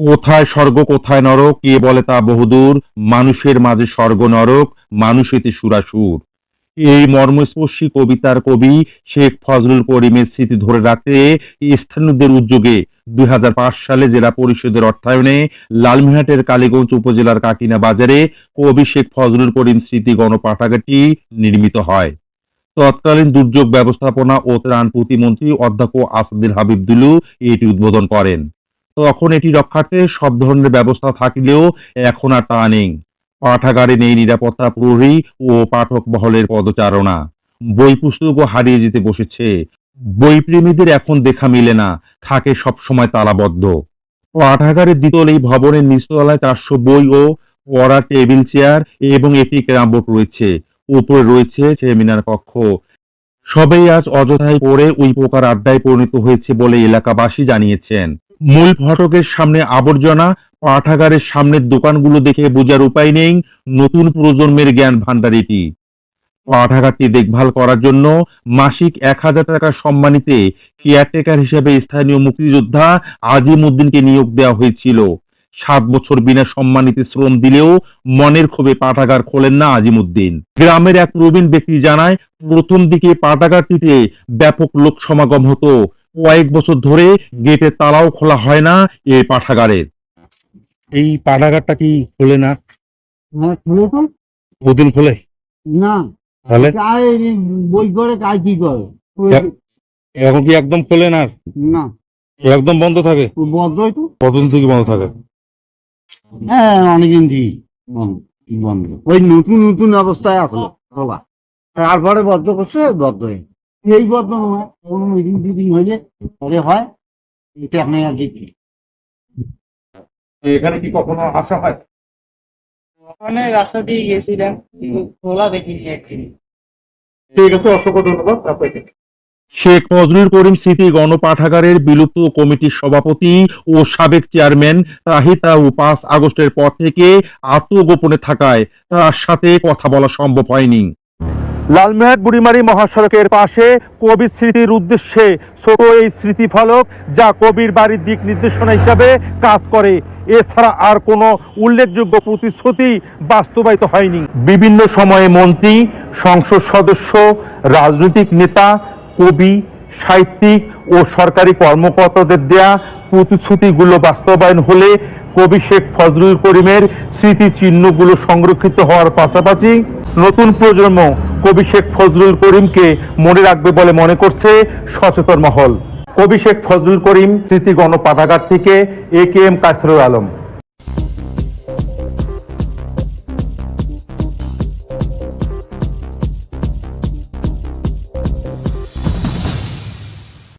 কোথায় স্বর্গ, কোথায় নরক? কে বলে তা বহুদূর? মানুষের মাঝে স্বর্গ, নরক, মানুষ মানুষেতে সুরাসুর। এই মর্মস্পর্শী কবিতার কবি শেখ ফজলুল করিমের স্মৃতি ধরে রাখতে স্থানীয়দের উদ্যোগে দুই হাজার পাঁচ সালে জেলা পরিষদের অর্থায়নে লালমিহাটের কালীগঞ্জ উপজেলার কাকিনা বাজারে কবি শেখ ফজলুল করিম স্মৃতি গণপাঠাগারটি নির্মিত হয়। তৎকালীন দুর্যোগ ব্যবস্থাপনা ও ত্রাণ প্রতিমন্ত্রী অধ্যক্ষ আসাদুল হাবিবদুলু এটি উদ্বোধন করেন। তখন এটি রক্ষার্থে সব ধরনের ব্যবস্থা থাকলেও এখন আর তা নেই। পাঠাগারে নেই নিরাপত্তা প্রহরী ও পাঠক মহলের পদচারণা। বই পুস্তকও হারিয়ে যেতে বসেছে। বইপ্রেমীদের এখন দেখা মিলে না, থাকে সব সময় তালাবদ্ধ। পাঠাগারের দ্বিতল এই ভবনের নিচতলায় চারশো বই ও পড়া টেবিল চেয়ার এবং একটি ক্যারামবোর্ড রয়েছে। উপরে রয়েছে সেমিনার কক্ষ। সবেই আজ অযথায় পড়ে ওই প্রকার আড্ডায় পরিণত হয়েছে বলে এলাকাবাসী জানিয়েছেন। মূল ফটকের সামনে আবর্জনা, পাঠাগারের সামনের দোকানগুলো দেখে বোঝার উপায় নেই নতুন প্রজন্মের জ্ঞান ভান্ডার এটি পাঠাগারটি দেখভাল করার জন্য মাসিক এক হাজার টাকা সম্মানিতে কেয়ারটেকার হিসেবে স্থানীয় মুক্তিযোদ্ধা আজিম উদ্দিনকে নিয়োগ দেওয়া হয়েছিল। সাত বছর বিনা সম্মানিত শ্রম দিলেও মনের ক্ষোভে পাঠাগার খোলেন না আজিমুদ্দিন গ্রামের এক প্রবীণ ব্যক্তি জানায়, প্রথম দিকে পাঠাগারটিতে ব্যাপক লোক সমাগম হতো। কয়েক বছর ধরে গেটের তালাও খোলা হয় না এই পাঠাগারের এই পাঠাগারটা কি খোলে না? হ্যাঁ খুলে তো। প্রতিদিন খোলে? না। তাহলে? বই করে কাজ কি করে? এখন কি একদম খোলে না? না। একদম বন্ধ থাকে? ও বদ্ধই তো। কতদিন থেকে বন্ধ থাকে? হ্যাঁ অনেকদিন থেকে বন্ধ বন্ধ। ওই নতুন নতুন অবস্থায় আসলো। তারপরে বদ্ধ করছে বদ্ধ হয়ে এই নয় কোনো মিটিং টিটিং হইলে পরে হয় এটা আপনি আর দেখি এখানে কি কখনো আসা হয়? ওখানে রাস্তা দিয়ে গেছিলাম খোলা দেখিনি একদিন ঠিক আছে অসংখ্য ধন্যবাদ আপনাকে। শেখ ফজলুল করিম স্মৃতি গণপাঠাগারের বিলুপ্ত কমিটির সভাপতি ও সাবেক চেয়ারম্যান তাহিতা ও পাঁচ আগস্টের পর থেকে আত্মগোপনে থাকায় তার সাথে কথা বলা সম্ভব হয়নি। লালমেহাট বুড়িমারি মহাসড়কের পাশে কবির স্মৃতির উদ্দেশ্যে ছোট এই স্মৃতিফলক যা কবির বাড়ির দিক নির্দেশনা হিসাবে কাজ করে। এছাড়া আর কোনো উল্লেখযোগ্য প্রতিশ্রুতি বাস্তবায়িত হয়নি। বিভিন্ন সময়ে মন্ত্রী, সংসদ সদস্য, রাজনৈতিক নেতা, কবি, সাহিত্যিক ও সরকারি কর্মকর্তাদের দেয়া প্রতিশ্রুতিগুলো বাস্তবায়ন হলে কবি শেখ ফজলুল করিমের স্মৃতি চিহ্নগুলো সংরক্ষিত হওয়ার পাশাপাশি নতুন প্রজন্ম কবি শেখ ফজলুল করিমকে মনে রাখবে বলে মনে করছে সচেতন মহল। কবি শেখ ফজলুল করিম স্মৃতি গণপাঠাগার থেকে এ কে এম কাসরুল আলম।